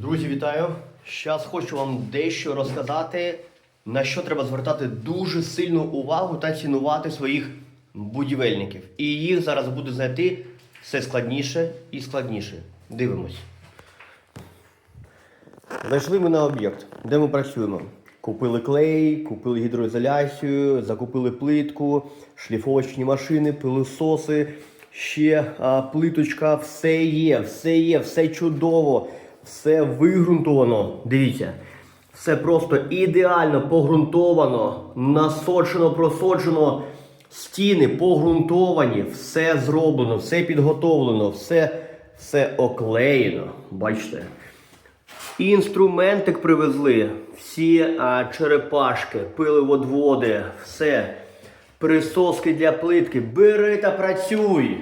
Друзі, вітаю! Зараз хочу вам дещо розказати, на що треба звертати дуже сильну увагу та цінувати своїх будівельників. І їх зараз буде знайти все складніше і складніше. Дивимось. Зайшли ми на об'єкт, де ми працюємо. Купили клей, купили гідроізоляцію, закупили плитку, шліфовочні машини, пилососи, ще а, плиточка, все є, все є, все чудово, все вигрунтовано. Дивіться, все просто ідеально погрунтовано, насочено, просочено. Стіни погрунтовані, все зроблено, все підготовлено, все, все оклеєно. Бачите? Інструментик привезли, всі а, черепашки, пиливодводи, все. Присоски для плитки. Бери та працюй.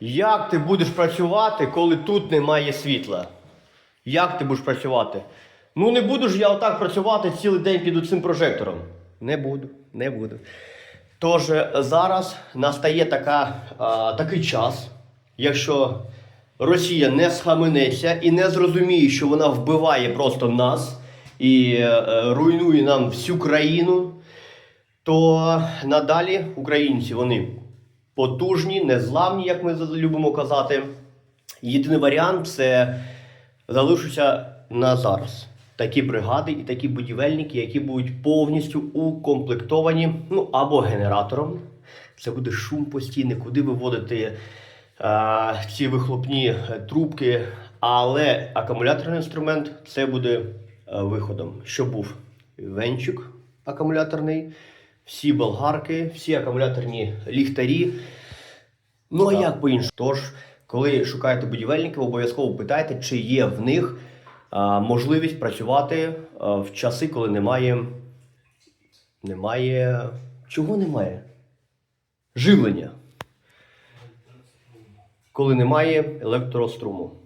Як ти будеш працювати, коли тут немає світла? Як ти будеш працювати? Ну не буду ж я отак працювати цілий день під цим прожектором. Не буду, не буду. Тож е, зараз настає така, а, такий час, якщо Росія не схаменеться і не зрозуміє, що вона вбиває просто нас і е, е, руйнує нам всю країну, то надалі українці вони потужні, незламні, як ми любимо казати. Єдиний варіант це залишиться на зараз. Такі бригади і такі будівельники, які будуть повністю укомплектовані, ну або генератором. Це буде шум постійний, куди виводити а, ці вихлопні е, трубки. Але акумуляторний інструмент це буде е, виходом. Що був венчик акумуляторний, всі болгарки, всі акумуляторні ліхтарі. Ну а як по-іншому? Тож, коли шукаєте будівельників, обов'язково питайте, чи є в них можливість працювати в часи, коли немає. Немає. Чого немає? Живлення. Коли немає електроструму.